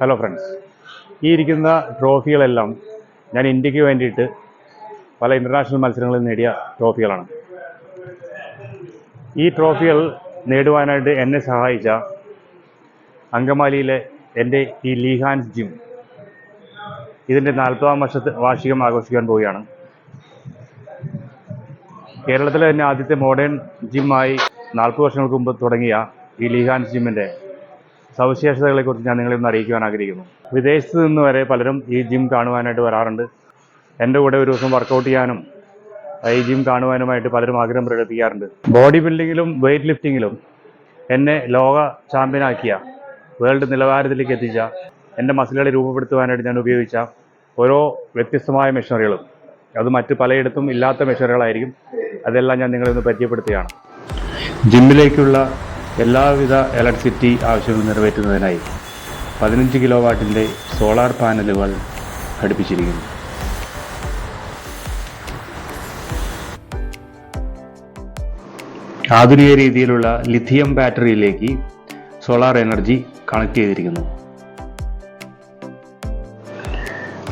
Hello friends ഈ ഇരിക്കുന്ന ട്രോഫികളെല്ലാം ഞാൻ ഇന്ത്യയ്ക്ക് വേണ്ടിയിട്ട് പല ഇന്റർനാഷണൽ മത്സരങ്ങളിൽ നേടിയ ട്രോഫികളാണ്. ഈ ട്രോഫികൾ നേടുവാനായിട്ട് എന്നെ സഹായിച്ച അങ്കമാലിയിലെ എന്റെ ഈ ലീഹാൻസ് ജിം ഇതിന്റെ നാൽപ്പതാം വർഷത്തെ വാർഷികം ആഘോഷിക്കാൻ പോവുകയാണ്. കേരളത്തിലെ തന്നെ ആദ്യത്തെ മോഡേൺ ജിമ്മായി നാൽപ്പത് വർഷങ്ങൾക്ക് മുമ്പ് തുടങ്ങിയ ഈ ലീഹാൻസ് ജിമ്മിന്റെ സവിശേഷതകളെക്കുറിച്ച് ഞാൻ നിങ്ങളെ ഒന്ന് അറിയിക്കുവാൻ ആഗ്രഹിക്കുന്നു. വിദേശത്ത് നിന്ന് വരെ പലരും ഈ ജിം കാണുവാനായിട്ട് വരാറുണ്ട്. എന്റെ കൂടെ ഒരു ദിവസം വർക്കൗട്ട് ചെയ്യാനും ഈ ജിം കാണുവാനുമായിട്ട് പലരും ആഗ്രഹം പ്രകടിപ്പിക്കാറുണ്ട്. ബോഡി ബിൽഡിങ്ങിലും വെയ്റ്റ് ലിഫ്റ്റിങ്ങിലും എന്നെ ലോക ചാമ്പ്യനാക്കിയ വേൾഡ് നിലവാരത്തിലേക്ക് എത്തിച്ച എന്റെ മസിലുകളെ രൂപപ്പെടുത്തുവാനായിട്ട് ഞാൻ ഉപയോഗിച്ച ഓരോ വ്യത്യസ്തമായ മെഷീനറികളും അത് മറ്റ് പലയിടത്തും ഇല്ലാത്ത മെഷീനറികളായിരിക്കും അതെല്ലാം ഞാൻ നിങ്ങളെ ഒന്ന് പരിചയപ്പെടുത്തുകയാണ്. ജിമ്മിലേക്കുള്ള എല്ലാവിധ ഇലക്ട്രിസിറ്റി ആവശ്യങ്ങൾ നിറവേറ്റുന്നതിനായി പതിനഞ്ച് കിലോ വാട്ടിന്റെ സോളാർ പാനലുകൾ ഘടിപ്പിച്ചിരിക്കുന്നു. ആധുനിക രീതിയിലുള്ള ലിഥിയം ബാറ്ററിയിലേക്ക് സോളാർ എനർജി കണക്ട് ചെയ്തിരിക്കുന്നു.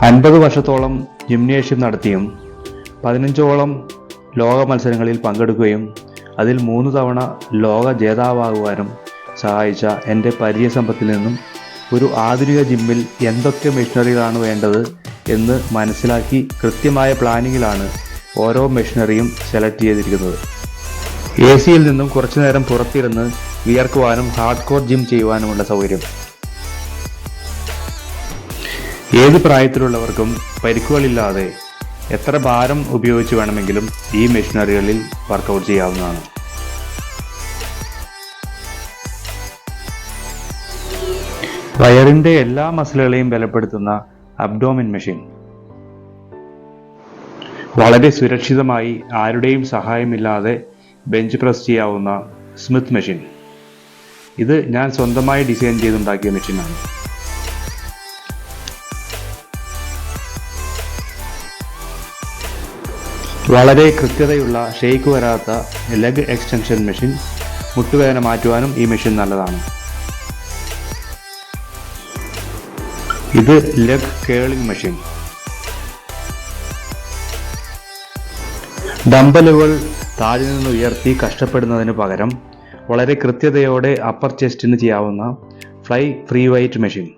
അൻപത് വർഷത്തോളം ജിംനേഷ്യം നടത്തിയും പതിനഞ്ചോളം ലോക മത്സരങ്ങളിൽ പങ്കെടുക്കുകയും അതിൽ മൂന്ന് തവണ ലോക ജേതാവാകുവാനും സഹായിച്ച എന്റെ പരിചയസമ്പത്തിൽ നിന്നും ഒരു ആധുനിക ജിമ്മിൽ എന്തൊക്കെ മെഷീനറികളാണ് വേണ്ടത് എന്ന് മനസ്സിലാക്കി കൃത്യമായ പ്ലാനിങ്ങിലാണ് ഓരോ മെഷീനറിയും സെലക്ട് ചെയ്തിരിക്കുന്നത്. എ സിയിൽ നിന്നും കുറച്ചു നേരം പുറത്തിരുന്ന് വിയർക്കുവാനും ഹാർഡ് കോർ ജിം ചെയ്യുവാനുമുള്ള സൗകര്യം. ഏത് പ്രായത്തിലുള്ളവർക്കും പരിക്കുകളില്ലാതെ എത്ര ഭാരം ഉപയോഗിച്ച് വേണമെങ്കിലും ഈ മെഷീനറികളിൽ വർക്കൗട്ട് ചെയ്യാവുന്നതാണ്. വയറിന്റെ എല്ലാ മസിലുകളെയും ബലപ്പെടുത്തുന്ന അബ്ഡോമിൻ മെഷീൻ വളരെ സുരക്ഷിതമായി ആരുടെയും സഹായമില്ലാതെ ബെഞ്ച് പ്രസ് ചെയ്യാവുന്ന സ്മിത്ത് മെഷീൻ ഇത് ഞാൻ സ്വന്തമായി ഡിസൈൻ ചെയ്തുണ്ടാക്കിയ മെഷീനാണ് വളരെ കൃത്യതയുള്ള ഷെയ്ക്ക് വരാത്ത ലെഗ് എക്സ്റ്റൻഷൻ മെഷീൻ മുട്ടുവേദന മാറ്റുവാനും ഈ മെഷീൻ നല്ലതാണ്. ഇത് ലെഗ് കേളിംഗ് മെഷീൻ. ഡംബലുകൾ താഴെ നിന്ന് ഉയർത്തി കഷ്ടപ്പെടുന്നതിന് പകരം വളരെ കൃത്യതയോടെ അപ്പർ ചെസ്റ്റിന് ചെയ്യാവുന്ന fly free weight machine.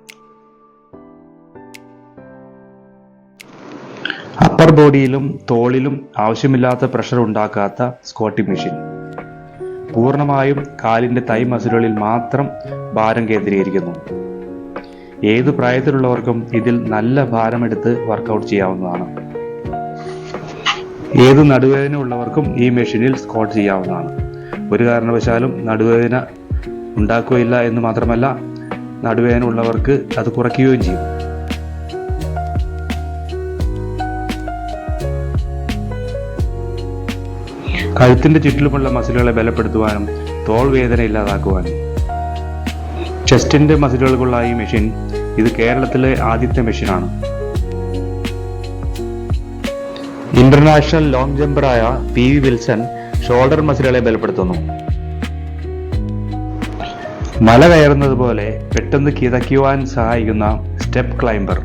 Upper ബോഡിയിലും തോളിലും ആവശ്യമില്ലാത്ത പ്രഷർ ഉണ്ടാക്കാത്ത സ്കോട്ടി മെഷീൻ പൂർണമായും കാലിന്റെ തൈ മസിലുകളിൽ മാത്രം ഭാരം കേന്ദ്രീകരിക്കുന്നു. ഏത് പ്രായത്തിലുള്ളവർക്കും ഇതിൽ നല്ല ഭാരമെടുത്ത് വർക്കൗട്ട് ചെയ്യാവുന്നതാണ്. ഏത് നടുവേദന ഉള്ളവർക്കും ഈ മെഷീനിൽ സ്കോട്ട് ചെയ്യാവുന്നതാണ്. ഒരു കാരണവശാലും നടുവേദന ഉണ്ടാക്കുകയില്ല എന്ന് മാത്രമല്ല നടുവേദന ഉള്ളവർക്ക് അത് കുറയ്ക്കുകയും ചെയ്യും. കഴുത്തിന്റെ ചുറ്റിലുമുള്ള മസിലുകളെ ബലപ്പെടുത്തുവാനും തോൾ വേദന ഇല്ലാതാക്കുവാനും. ചെസ്റ്റിന്റെ മസിലുകൾക്കുള്ള ഈ മെഷീൻ ഇത് കേരളത്തിലെ ആദ്യത്തെ മെഷീനാണ്. ഇന്റർനാഷണൽ ലോങ് ജമ്പറായ പി വി വിൽസൺ ഷോൾഡർ മസിലുകളെ ബലപ്പെടുത്തുന്നു. മല കയറുന്നത് പോലെ പെട്ടെന്ന് കിതയ്ക്കുവാൻ സഹായിക്കുന്ന സ്റ്റെപ്പ് ക്ലൈംബർ.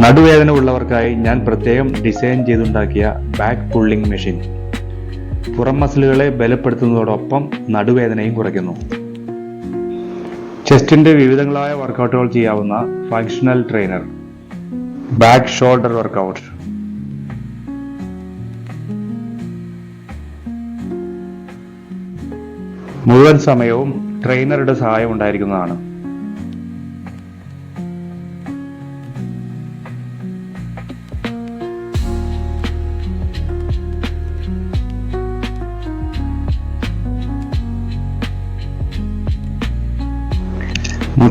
നടുവേദന ഉള്ളവർക്കായി ഞാൻ പ്രത്യേകം ഡിസൈൻ ചെയ്തുണ്ടാക്കിയ ബാക്ക് പുള്ളിംഗ് മെഷീൻ. പുറം മസിലുകളെ ബലപ്പെടുത്തുന്നതോടൊപ്പം നടുവേദനയും കുറയ്ക്കുന്നു. ചെസ്റ്റിന്റെ വിവിധങ്ങളായ വർക്കൗട്ടുകൾ ചെയ്യാവുന്ന functional trainer back shoulder workout. മുഴുവൻ സമയവും ട്രെയിനറുടെ സഹായം ഉണ്ടായിരിക്കുന്നതാണ്.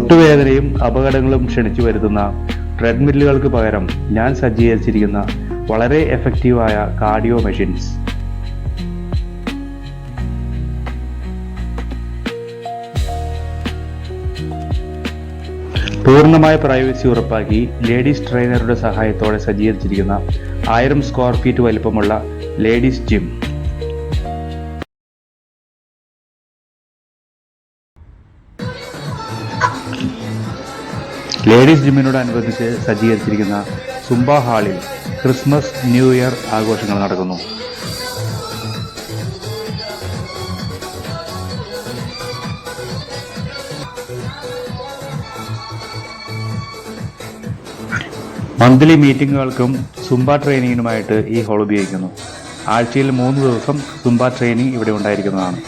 മുട്ടുവേദനയും അപകടങ്ങളും ക്ഷണിച്ചു വരുത്തുന്ന ട്രെഡ്മില്ലുകൾക്ക് പകരം ഞാൻ സജ്ജീകരിച്ചിരിക്കുന്ന വളരെ എഫക്റ്റീവായ കാർഡിയോ മെഷീൻസ് പൂർണമായ പ്രൈവസി ഉറപ്പാക്കി ലേഡീസ് ട്രെയിനറുടെ സഹായത്തോടെ സജ്ജീകരിച്ചിരിക്കുന്ന ആയിരം സ്ക്വയർ ഫീറ്റ് വലിപ്പമുള്ള ലേഡീസ് ജിം ലേഡീസ് ജിമ്മിനോടനുബന്ധിച്ച് സജ്ജീകരിച്ചിരിക്കുന്ന സുംബ ഹാളിൽ ക്രിസ്മസ് ന്യൂ ഇയർ ആഘോഷങ്ങൾ നടക്കുന്നു. മന്ത്ലി മീറ്റിങ്ങുകൾക്കും സുംബ ട്രെയിനിങ്ങിനുമായിട്ട് ഈ ഹാൾ ഉപയോഗിക്കുന്നു. ആഴ്ചയിൽ മൂന്ന് ദിവസം സുംബ ട്രെയിനിങ് ഇവിടെ ഉണ്ടായിരിക്കുന്നതാണ്.